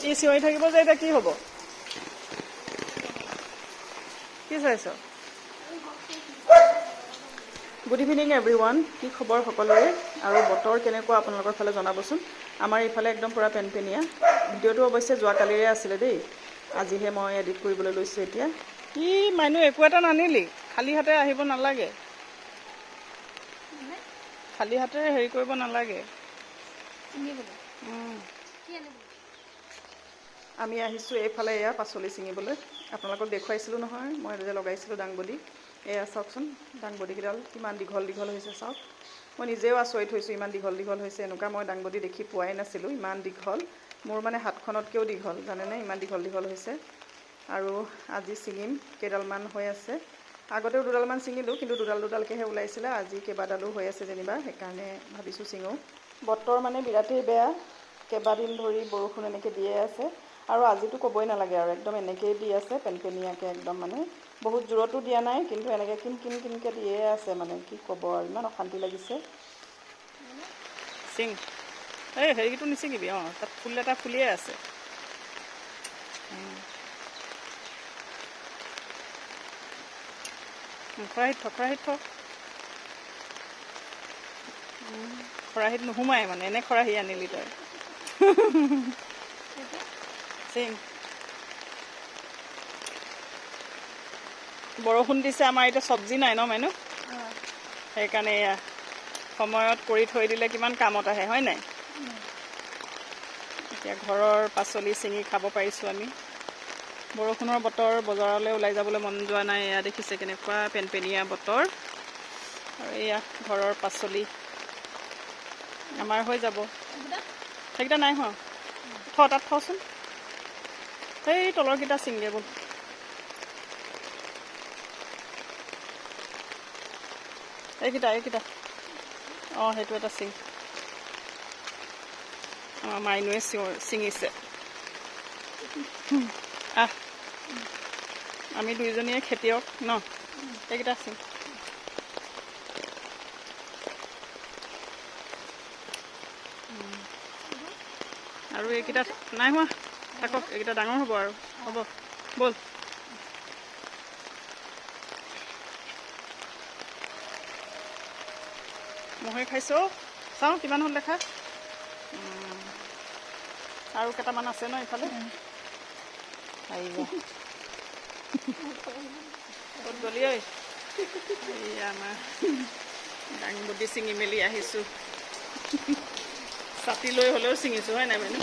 ই চিঞৰি থাকিব যে এতিয়া কি হ'ব? কি চাইছ? গুড ইভিনিং এভৰি ওৱান কি খবৰ সকলোৰে? আৰু বতৰ কেনেকুৱা আপোনালোকৰ ফালে জনাবচোন? আমাৰ এইফালে একদম পূৰা পেনপেনীয়া। ভিডিঅ'টো অৱশ্যে যোৱাকালিৰে আছিলে দেই। আজিহে মই এডিট কৰিবলৈ লৈছোঁ এতিয়া। কি মানুহ একো এটা নানিলি? খালী হাতে আহিব নালাগে। খালী হাতেৰে হেৰি কৰিব নালাগে। আমি আহিছোঁ এইফালে এয়া পাচলি ছিঙিবলৈ। আপোনালোকক দেখুৱাইছিলোঁ নহয় মই যে লগাইছিলোঁ দাংবডি। এয়া চাওকচোন দাংবডিকেইডাল কিমান দীঘল দীঘল হৈছে চাওক। মই নিজেও আচৰিত হৈছোঁ ইমান দীঘল দীঘল হৈছে। এনেকুৱা মই দাংবডি দেখি পোৱাই নাছিলোঁ ইমান দীঘল। মোৰ মানে হাতখনতকৈও দীঘল জানেনে? ইমান দীঘল দীঘল হৈছে। আৰু আজি ছিঙিম কেইডালমান হৈ আছে। আগতেও দুডালমান ছিঙিলোঁ কিন্তু দুডাল দুডালকৈহে ওলাইছিলে। আজি কেইবাডালো হৈ আছে যেনিবা সেইকাৰণে ভাবিছোঁ ছিঙো। বতৰ মানে বিৰাটেই বেয়া। কেইবাদিন ধৰি বৰষুণ এনেকৈ দিয়ে আছে। আৰু আজিতো ক'বই নালাগে আৰু একদম এনেকৈয়ে দি আছে পেনপেনীয়াকৈ একদম মানে। বহুত জোৰতো দিয়া নাই কিন্তু এনেকৈ কিন কিন কিনকৈ দিয়ে আছে মানে কি ক'ব আৰু ইমান অশান্তি লাগিছে। চিং এই হেৰিটো নিচিঙিবি অঁ তাত ফুল এটা ফুলিয়ে আছে। খৰাহিত থ খৰাহিত থ খৰাহিত নোসোমাই মানে এনে খৰাহি আনিলি তই। বৰষুণ দিছে আমাৰ এতিয়া চব্জি নাই ন মেনু? সেইকাৰণে এয়া সময়ত কৰি থৈ দিলে কিমান কামত আহে হয় নাই? এতিয়া ঘৰৰ পাচলি ছিঙি খাব পাৰিছোঁ আমি। বৰষুণৰ বতৰ বজাৰলৈ ওলাই যাবলৈ মন যোৱা নাই এয়া দেখিছে কেনেকুৱা পেনপেনীয়া বতৰ। আৰু এয়া ঘৰৰ পাচলি আমাৰ হৈ যাব। সেইকেইটা নাই হোৱা? থ তাত থচোন। সেই তলৰকেইটা ছিংগে ব'ল। এইকেইটা এইকেইটা। অঁ সেইটো এটা চিং অঁ মাইনুৱে চিঞৰ ছিঙিছে। আহ আমি দুইজনীয়ে খেতিয়ক ন এইকেইটা চিং। আৰু এইকেইটা নাই হোৱা। থাকক, এইকেইটা ডাঙৰ হ'ব আৰু। হ'ব, ব'ল। মহে খাইছো? চাওঁ, কিমান হ'ল দেখা। আৰু কেইটামান আছে ন ইফালে আহিব। ক'ত গলি ঐ? আমাৰ দাংবডি ছিঙি মেলি আহিছোঁ। ছাতি লৈ হ'লেও ছিঙিছোঁ, হয় নাই মানে